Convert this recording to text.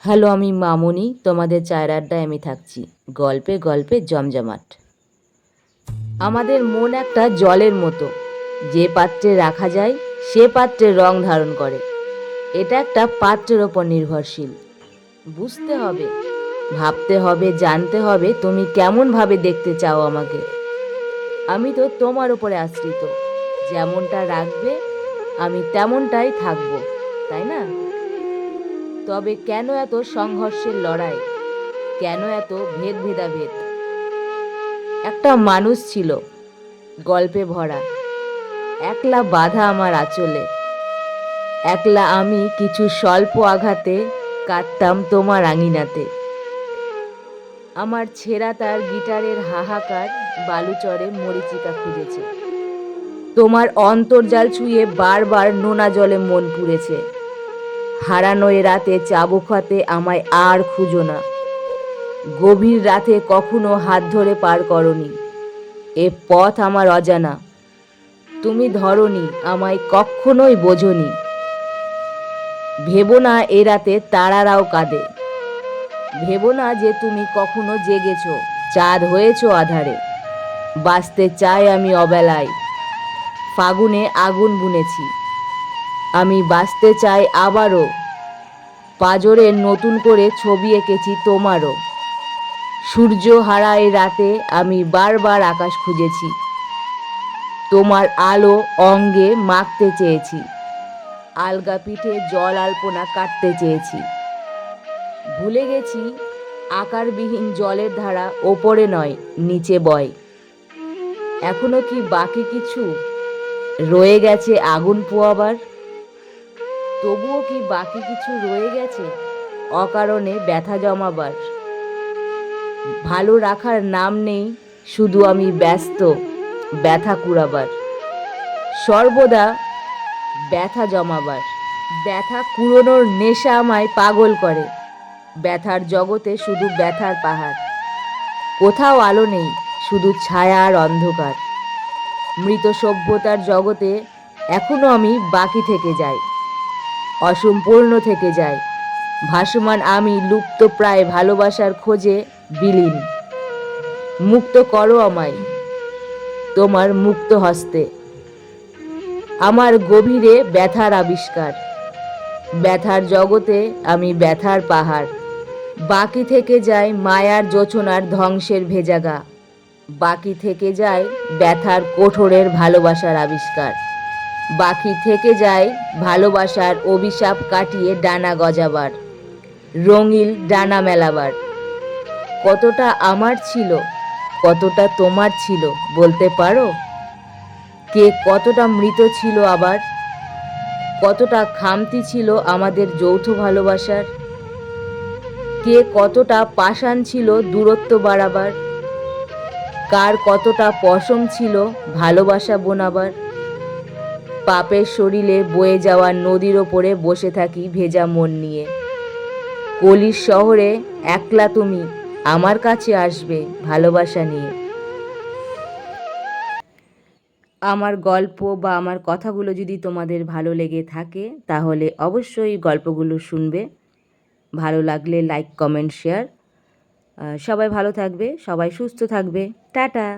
Hello, আমি মামনি, তোমাদের চায়ের আড্ডায় আমি থাকছি। গল্পে গল্পে জমজমাট। আমাদের মন একটা জলের মতো। যে পাত্রে রাখা যায়, সে পাত্রে রং ধারণ করে। এটা একটা পাত্রের ওপর নির্ভরশীল। বুঝতে হবে, ভাবতে হবে, জানতে হবে তুমি কেমনভাবে দেখতে চাও আমাকে। আমি তো তোমার উপরে আশ্রিত। যেমনটা রাখবে, আমি তেমনটাই থাকব, তাই না? তবে কেন এত সংঘর্ষের লড়াই? কেন এত ভেদ ভেদাভেদ? একটা মানুষ ছিল, গল্পে ভরা। একলা বাধা আমার আঁচলে। একলা আমি কিছু স্বল্প আঘাতে কাটতাম তোমার আঙিনাতে। আমার ছেঁড়া তার গিটারের হাহাকার বালুচরে মরিচিকা খুঁজেছে। তোমার অন্তর্জাল ছুঁয়ে বারবার নোনা জলে মন পুড়েছে। হারানো এ রাতে চাবুক হাতে আমায় আর খুঁজো না। গভীর রাতে কখনো হাত ধরে পার করনি। এ পথ আমার অজানা। তুমি ধরনি, আমায় কখনোই বোঝনি। ভেবো না এ রাতে তারারাও কাঁদে। ভেবো না যে তুমি কখনো জেগেছো, চাঁদ হয়েছো আধারে। বাঁচতে চাই আমি অবেলায়। ফাগুনে আগুন বুনেছি। আমি বাঁচতে চাই আবারও। পাজরে নতুন করে ছবি এঁকেছি তোমারও। সূর্য হারায় রাতে আমি বারবার আকাশ খুঁজেছি। তোমার আলো অঙ্গে মাখতে চেয়েছি। আলগা পিঠে জল আলপনা কাটতে চেয়েছি। ভুলে গেছি, আকারবিহীন জলের ধারা ওপরে নয়, নিচে বয়। এখনও কি বাকি কিছু? রয়ে গেছে আগুন পোয়াবার। তবুও কি বাকি কিছু রয়ে গেছে? অকারণে ব্যথা জমাবার। ভালো রাখার নাম নেই, শুধু আমি ব্যস্ত, ব্যথা কুড়াবার। সর্বদা ব্যথা জমাবার। ব্যথা কুড়োনোর নেশা আমায় পাগল করে। ব্যথার জগতে শুধু ব্যথার পাহাড়। কোথাও আলো নেই, শুধু ছায়া আর অন্ধকার। মৃত সভ্যতার জগতে এখনও আমি বাকি থেকে যাই। অসম্পূর্ণ থেকে যায়। ভাসমান আমি লুপ্ত প্রায় ভালোবাসার খোঁজে বিলীন। মুক্ত করো আমায়, তোমার মুক্ত হস্তে। আমার গভীরে ব্যথার আবিষ্কার। ব্যথার জগতে আমি ব্যথার পাহাড়। বাকি থেকে যায় মায়ার যোচনার ধ্বংসের ভেজাগা। বাকি থেকে যায় ব্যথার কোঠরের ভালোবাসার আবিষ্কার। বাকি থেকে যায় ভালোবাসার অভিশাপ কাটিয়ে ডানা গজাবার, রঙিল ডানা মেলাবার। কতটা আমার ছিল, কতটা তোমার ছিল বলতে পারো? কে কতটা মৃত ছিল আবার? কতটা খামতি ছিল আমাদের যৌথ ভালোবাসার? কে কতটা পাষাণ ছিল দূরত্ব বাড়াবার? কার কতটা পশম ছিল ভালোবাসা বোনাবার? পাপের শরীরে বয়ে যাওয়া নদীর ওপরে বসে থাকি ভেজা মন নিয়ে। কলির শহরে একলা তুমি, আমার কাছে আসবে ভালোবাসা নিয়ে। আমার গল্প বা আমার কথাগুলো যদি তোমাদের ভালো লেগে থাকে, তাহলে অবশ্যই গল্পগুলো শুনবে। ভালো লাগলে লাইক কমেন্ট শেয়ার সবাই ভালো থাকবে, সবাই সুস্থ থাকবে। টাটা!